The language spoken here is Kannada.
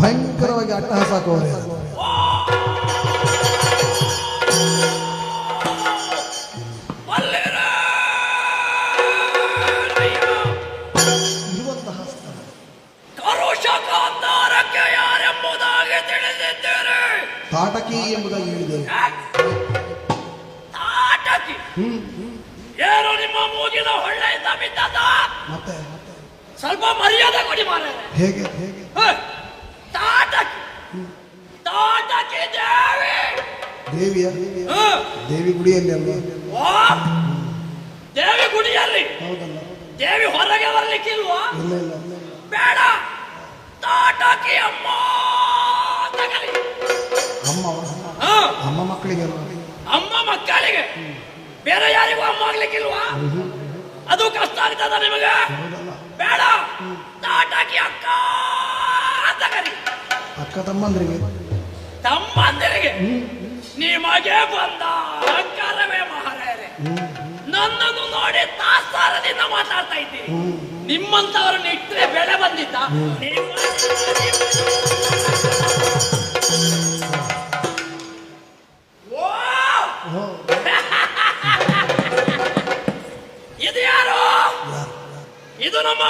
ಭಯಂಕರವಾಗಿ ಅಟ್ಟಹಾಸ ಹಾಕೋರೆ ತಾಟಕಿ ಎಂಬುದಾಗಿ ಹೇಳಿದೆ ತಾಟಕಿ. ಏನು ನಿಮ್ಮ ಮೂಗಿನ ಹೊಳ್ಳೆಯಿಂದ ಬಿದ್ದದ? ಸ್ವಲ್ಪ ಮರ್ಯಾದೆ ಕೊಡಿ ಮಾರೆ ಹೇಗೆ ಹೇಗೆ? ತಾಟಕಿ ತಾಟಕಿ ದೇವಿ. ದೇವಿಯ. ದೇವಿ ಗುಡಿಯಲ್ಲಿ ಅಲ್ವಾ? ದೇವಿ ಗುಡಿಯಲ್ಲಿ. ಹೌದಲ್ಲ. ದೇವಿ ಹೊರಗೆ ಬರ್ಲಿಕ್ಕಿಲ್ವಾ? ಇಲ್ಲ ಇಲ್ಲ. ಬೇಡ. ತಾಟಕಿ ಅಮ್ಮ ಅಮ್ಮ. ಅಮ್ಮ? ಮಕ್ಕಳಿಗೆ ಅಮ್ಮ ಮಕ್ಕಳಿಗೆ. ಬೇರೆ ಯಾರಿಗೂ ಅಮ್ಮ ಆಗ್ಲಿಕ್ಕಿಲ್ವಾ? ಅದು ಕಷ್ಟ ಆಗ್ತದ ನಿಮಗೆ? ಅಕ್ಕ ತಮ್ಮಂದ್ರಿಗೆ. ತಮ್ಮಂದಿರಿಗೆ? ನಿಮಗೆ ಬಂದ ಅಹಂಕಾರವೇ ಮಹಾರಾಯರೆ ನನ್ನನ್ನು ನೋಡಿ ತಾಸ್ತಾರದಿಂದ ಮಾತಾಡ್ತಾ ಇದ್ದೀರಿ. ನಿಮ್ಮಂತವರನ್ನ ಇಟ್ಟರೆ ಬೆಳೆ ಬಂದಿದ್ದ. ಇದು ಯಾರು? ಇದು ನಮ್ಮ